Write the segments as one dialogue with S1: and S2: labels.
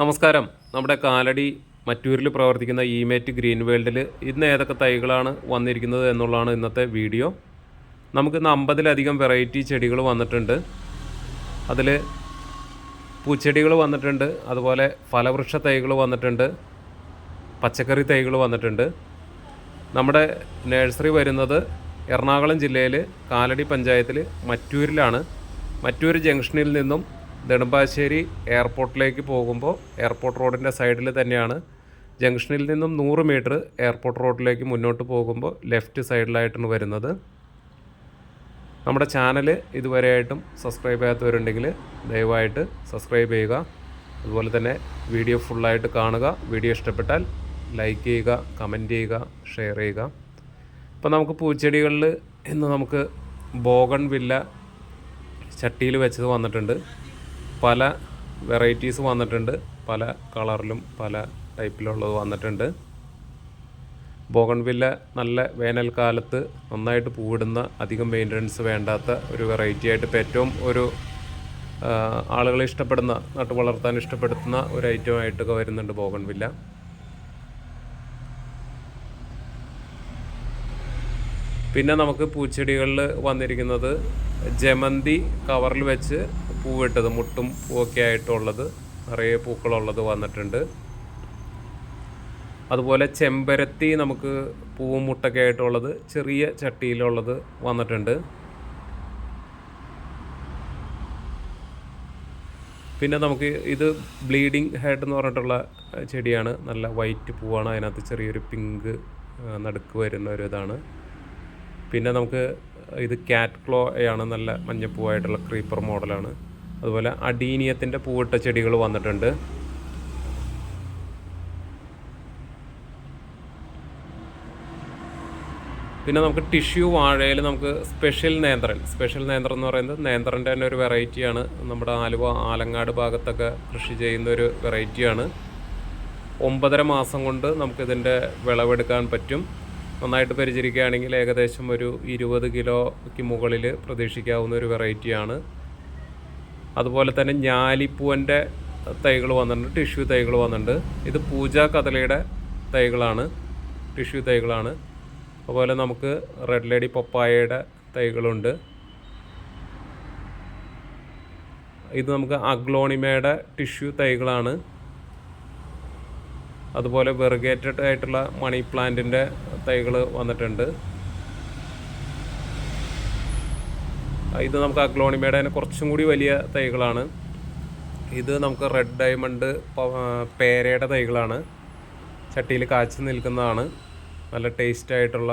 S1: നമസ്കാരം. നമ്മുടെ കാലടി മറ്റൂരിൽ പ്രവർത്തിക്കുന്ന ഇമേറ്റ് ഗ്രീൻ വേൾഡിൽ ഇന്ന് ഏതൊക്കെ തൈകളാണ് വന്നിരിക്കുന്നത് എന്നുള്ളതാണ് ഇന്നത്തെ വീഡിയോ. നമുക്ക് ഇന്ന് അമ്പതിലധികം വെറൈറ്റി ചെടികൾ വന്നിട്ടുണ്ട്. അതിൽ പൂച്ചെടികൾ വന്നിട്ടുണ്ട് അതുപോലെ ഫലവൃക്ഷ തൈകൾ വന്നിട്ടുണ്ട് പച്ചക്കറി തൈകൾ വന്നിട്ടുണ്ട്. നമ്മുടെ നഴ്സറി വരുന്നത് എറണാകുളം ജില്ലയിൽ കാലടി പഞ്ചായത്തിൽ മറ്റൂരിലാണ്. മറ്റൂർ ജംഗ്ഷനിൽ നിന്നും നെടുമ്പാശ്ശേരി എയർപോർട്ടിലേക്ക് പോകുമ്പോൾ എയർപോർട്ട് റോഡിന്റെ സൈഡിൽ തന്നെയാണ്. ജംഗ്ഷനിൽ നിന്നും നൂറ് മീറ്റർ എയർപോർട്ട് റോഡിലേക്ക് മുന്നോട്ട് പോകുമ്പോൾ ലെഫ്റ്റ് സൈഡിലായിട്ടാണ് വരുന്നത്. നമ്മുടെ ചാനൽ ഇതുവരെയായിട്ടും സബ്സ്ക്രൈബ് ചെയ്യാത്തവരുണ്ടെങ്കിൽ ദയവായിട്ട് സബ്സ്ക്രൈബ് ചെയ്യുക. അതുപോലെ തന്നെ വീഡിയോ ഫുള്ളായിട്ട് കാണുക. വീഡിയോ ഇഷ്ടപ്പെട്ടാൽ ലൈക്ക് ചെയ്യുക കമന്റ് ചെയ്യുക ഷെയർ ചെയ്യുക. ഇപ്പോൾ നമുക്ക് പൂച്ചെടികളിൽ ഇന്ന് നമുക്ക് ബോഗൺ വില്ല ചട്ടിയിൽ വെച്ചത് വന്നിട്ടുണ്ട്. പല വെറൈറ്റീസ് വന്നിട്ടുണ്ട്. പല കളറിലും പല ടൈപ്പിലുള്ളത് വന്നിട്ടുണ്ട്. ബോഗൺവില്ല നല്ല വേനൽക്കാലത്ത് നന്നായിട്ട് പൂവിടുന്ന അധികം മെയിന്റനൻസ് വേണ്ടാത്ത ഒരു വെറൈറ്റി ആയിട്ട് ഇപ്പോൾ ഏറ്റവും ഒരു ആളുകൾ ഇഷ്ടപ്പെടുന്ന നട്ടു വളർത്താൻ ഇഷ്ടപ്പെടുത്തുന്ന ഒരു ഐറ്റം ആയിട്ടൊക്കെ വരുന്നുണ്ട് ബോഗൺവില്ല. പിന്നെ നമുക്ക് പൂച്ചെടികളിൽ വന്നിരിക്കുന്നത് ജമന്തി കവറിൽ വെച്ച് പൂവിട്ടത് മുട്ടും പൂവൊക്കെ ആയിട്ടുള്ളത്. നിറയെ പൂക്കളുള്ളത് വന്നിട്ടുണ്ട്. അതുപോലെ ചെമ്പരത്തി നമുക്ക് പൂവും മുട്ടൊക്കെ ആയിട്ടുള്ളത് ചെറിയ ചട്ടിയിലുള്ളത് വന്നിട്ടുണ്ട്. പിന്നെ നമുക്ക് ഇത് ബ്ലീഡിങ് ഹെഡ് എന്ന് പറഞ്ഞിട്ടുള്ള ചെടിയാണ്. നല്ല വൈറ്റ് പൂവാണ്. അതിനകത്ത് ചെറിയൊരു പിങ്ക് നടുക്ക് വരുന്ന ഒരു ഇതാണ്. പിന്നെ നമുക്ക് ഇത് കാറ്റ് ക്ലോ ആണ്. നല്ല മഞ്ഞപ്പൂവായിട്ടുള്ള ക്രീപ്പർ മോഡലാണ്. അതുപോലെ അഡീനിയത്തിന്റെ പൂവിട്ട ചെടികൾ വന്നിട്ടുണ്ട്. പിന്നെ നമുക്ക് ടിഷ്യൂ വാഴയിൽ നമുക്ക് സ്പെഷ്യൽ നേന്ത്രൻ സ്പെഷ്യൽ നേന്ത്രൻ എന്ന് പറയുന്നത് നേന്ത്രന്റെ തന്നെ ഒരു വെറൈറ്റിയാണ്. നമ്മുടെ ആലുവ ആലങ്ങാട് ഭാഗത്തൊക്കെ കൃഷി ചെയ്യുന്ന ഒരു വെറൈറ്റിയാണ്. ഒമ്പതര മാസം കൊണ്ട് നമുക്കിതിന്റെ വിളവെടുക്കാൻ പറ്റും. നന്നായിട്ട് പരിചരിക്കുകയാണെങ്കിൽ ഏകദേശം ഒരു ഇരുപത് കിലോയ്ക്ക് മുകളിൽ പ്രതീക്ഷിക്കാവുന്ന ഒരു വെറൈറ്റിയാണ്. അതുപോലെ തന്നെ ഞാലിപ്പൂവന്റെ തൈകൾ വന്നിട്ടുണ്ട് ടിഷ്യൂ തൈകൾ വന്നിട്ടുണ്ട്. ഇത് പൂജാ കദളിയുടെ തൈകളാണ് ടിഷ്യൂ തൈകളാണ്. അതുപോലെ നമുക്ക് റെഡ് ലേഡി പപ്പായയുടെ തൈകളുണ്ട്. ഇത് നമുക്ക് അഗ്ലോണിമയുടെ ടിഷ്യൂ തൈകളാണ്. അതുപോലെ വെറുഗേറ്റഡ് ആയിട്ടുള്ള മണി പ്ലാന്റിന്റെ തൈകൾ വന്നിട്ടുണ്ട്. ഇത് നമുക്ക് അഗ്ലോണിമയുടെ തന്നെ കുറച്ചും കൂടി വലിയ തൈകളാണ്. ഇത് നമുക്ക് റെഡ് ഡയമണ്ട് പേരയുടെ തൈകളാണ്. ചട്ടിയിൽ കാച്ചു നിൽക്കുന്നതാണ്. നല്ല ടേസ്റ്റ് ആയിട്ടുള്ള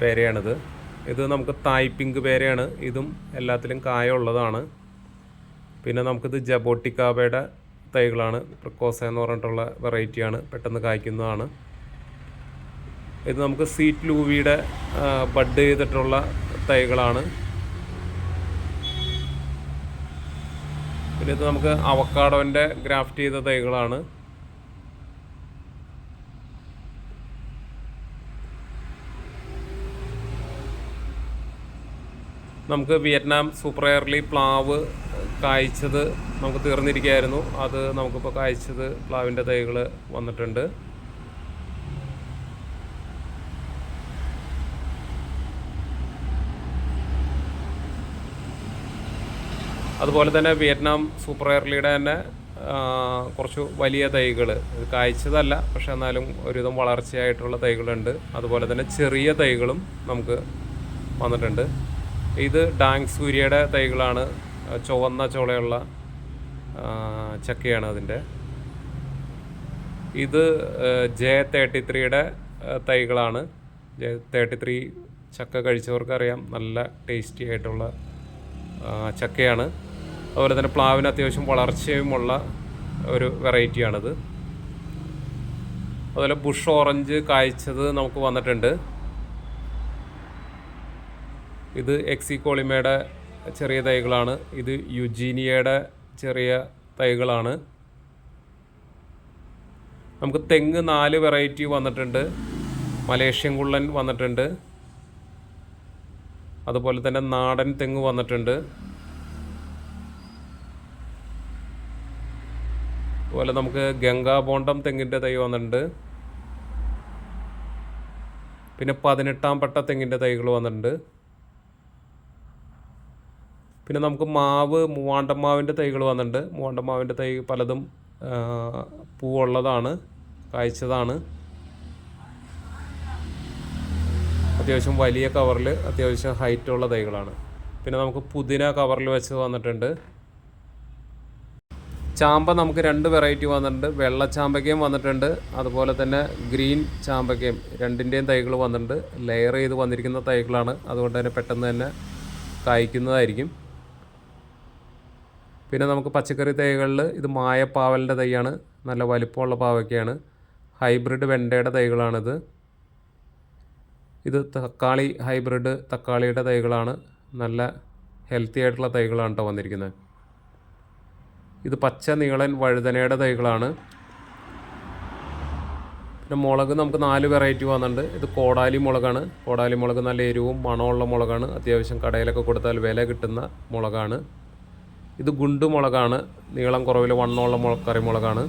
S1: പേരയാണിത്. ഇത് നമുക്ക് തായ് പിങ്ക് പേരയാണ്. ഇതും എല്ലാത്തിലും കായ ഉള്ളതാണ് പിന്നെ നമുക്കിത് ജബോട്ടിക്കാബയുടെ തൈകളാണ്. പ്രിക്കോസ എന്ന് പറഞ്ഞിട്ടുള്ള വെറൈറ്റിയാണ്. പെട്ടെന്ന് കായ്ക്കുന്നതാണ്. ഇത് നമുക്ക് സീറ്റ് ലൂവിയുടെ ബഡ് ചെയ്തിട്ടുള്ള തൈകളാണ്. പിന്നെ ഇത് നമുക്ക് അവക്കാടോന്റെ ഗ്രാഫ്റ്റ് ചെയ്ത തൈകളാണ്. നമുക്ക് വിയറ്റ്നാം സൂപ്പർ എയർലി പ്ലാവ് കായ്ച്ചത് നമുക്ക് തീർന്നിരിക്കുകയായിരുന്നു. അത് നമുക്കിപ്പോൾ കായ്ച്ചത് പ്ലാവിന്റെ തൈകൾ വന്നിട്ടുണ്ട്. അതുപോലെ തന്നെ വിയറ്റ്നാം സൂപ്പർ എയർലിയുടെ തന്നെ കുറച്ച് വലിയ തൈകൾ കായ്ച്ചതല്ല പക്ഷെ എന്നാലും ഒരുവിധം വളർച്ചയായിട്ടുള്ള തൈകളുണ്ട്. അതുപോലെ തന്നെ ചെറിയ തൈകളും നമുക്ക് വന്നിട്ടുണ്ട്. ഇത് ഡാങ് സൂര്യയുടെ തൈകളാണ് ചുവന്ന ചോളയുള്ള ചക്കയാണ് അതിന്റെ. ഇത് ജെ തേർട്ടി ത്രീയുടെ തൈകളാണ്. ജെ തേർട്ടി ത്രീ ചക്ക കഴിച്ചവർക്കറിയാം നല്ല ടേസ്റ്റി ആയിട്ടുള്ള ചക്കയാണ്. അതുപോലെ തന്നെ പ്ലാവിന് അത്യാവശ്യം വളർച്ചയുമുള്ള ഒരു വെറൈറ്റിയാണിത്. അതുപോലെ ബുഷ് ഓറഞ്ച് കായ്ച്ചത് നമുക്ക് വന്നിട്ടുണ്ട്. ഇത് എക്സി കോളിമയുടെ ചെറിയ തൈകളാണ്. ഇത് യുജീനിയയുടെ ചെറിയ തൈകളാണ്. നമുക്ക് തെങ്ങ് നാല് വെറൈറ്റി വന്നിട്ടുണ്ട്. മലേഷ്യൻ കുള്ളൻ വന്നിട്ടുണ്ട്. അതുപോലെ തന്നെ നാടൻ തെങ്ങ് വന്നിട്ടുണ്ട്. അതുപോലെ നമുക്ക് ഗംഗാബോണ്ടം തെങ്ങിന്റെ തൈ വന്നിട്ടുണ്ട്. പിന്നെ പതിനെട്ടാം പട്ട തെങ്ങിന്റെ തൈകൾ വന്നിട്ടുണ്ട്. പിന്നെ നമുക്ക് മാവ് മൂവാണ്ടമാവിന്റെ തൈകൾ വന്നിട്ടുണ്ട്. മൂവാണ്ടമാവിന്റെ തൈ പലതും പൂവുള്ളതാണ് കായ്ച്ചതാണ്. അത്യാവശ്യം വലിയ കവറിൽ അത്യാവശ്യം ഹൈറ്റുള്ള തൈകളാണ്. പിന്നെ നമുക്ക് പുതിന കവറിൽ വെച്ച് വന്നിട്ടുണ്ട്. ചാമ്പ നമുക്ക് രണ്ട് വെറൈറ്റി വന്നിട്ടുണ്ട്. വെള്ള ചാമ്പയ്ക്കയും വന്നിട്ടുണ്ട്. അതുപോലെ തന്നെ ഗ്രീൻ ചാമ്പയ്ക്കയും രണ്ടിന്റെയും തൈകൾ വന്നിട്ടുണ്ട്. ലെയർ ചെയ്ത് വന്നിരിക്കുന്ന തൈകളാണ്. അതുകൊണ്ട് തന്നെ പെട്ടെന്ന് തന്നെ കായ്ക്കുന്നതായിരിക്കും. പിന്നെ നമുക്ക് പച്ചക്കറി തൈകളിൽ ഇത് മായപ്പാവലിന്റെ തൈയാണ്. നല്ല വലിപ്പമുള്ള പാവയ്ക്കയാണ്. ഹൈബ്രിഡ് വെണ്ടയുടെ തൈകളാണിത്. ഇത് തക്കാളി ഹൈബ്രിഡ് തക്കാളിയുടെ തൈകളാണ്. നല്ല ഹെൽത്തി ആയിട്ടുള്ള തൈകളാണ് കേട്ടോ വന്നിരിക്കുന്നത്. ഇത് പച്ച നീളൻ വഴുതനയുടെ തൈകളാണ്. പിന്നെ മുളക് നമുക്ക് നാല് വെറൈറ്റി വന്നിട്ടുണ്ട്. ഇത് കോടാലി മുളകാണ്. കോടാലി മുളക് നല്ല എരിവും മണമുള്ള മുളകാണ്. അത്യാവശ്യം കടയിലൊക്കെ കൊടുത്താൽ വില കിട്ടുന്ന മുളകാണ്. ഇത് ഗുണ്ടു മുളകാണ്. നീളം കുറവിൽ വണ്ണമുള്ള മുള കറിമുളകാണ്.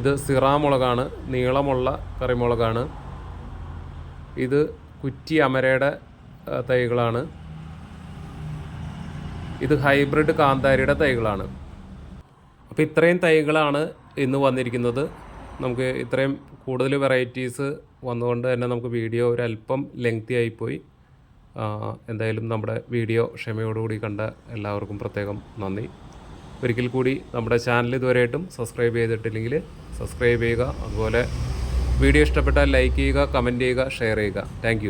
S1: ഇത് സിറ മുളകാണ്. നീളമുള്ള കറിമുളകാണ്. ഇത് കുറ്റി അമരയുടെ തൈകളാണ്. ഇത് ഹൈബ്രിഡ് കാന്താരിയുടെ തൈകളാണ്. അപ്പോൾ ഇത്രയും തൈകളാണ് ഇന്ന് വന്നിരിക്കുന്നത്. നമുക്ക് ഇത്രയും കൂടുതൽ വെറൈറ്റീസ് വന്നുകൊണ്ട് തന്നെ നമുക്ക് വീഡിയോ ഒരല്പം ലെങ്തി ആയിപ്പോയി. എന്തായാലും നമ്മുടെ വീഡിയോ ക്ഷമയോടുകൂടി കണ്ട എല്ലാവർക്കും പ്രത്യേകം നന്ദി. ഒരിക്കൽ കൂടി നമ്മുടെ ചാനൽ ഇതുവരെയായിട്ടും സബ്സ്ക്രൈബ് ചെയ്തിട്ടില്ലെങ്കിൽ സബ്സ്ക്രൈബ് ചെയ്യുക. അതുപോലെ വീഡിയോ ഇഷ്ടപ്പെട്ടാൽ ലൈക്ക് ചെയ്യുക കമന്റ് ചെയ്യുക ഷെയർ ചെയ്യുക. താങ്ക്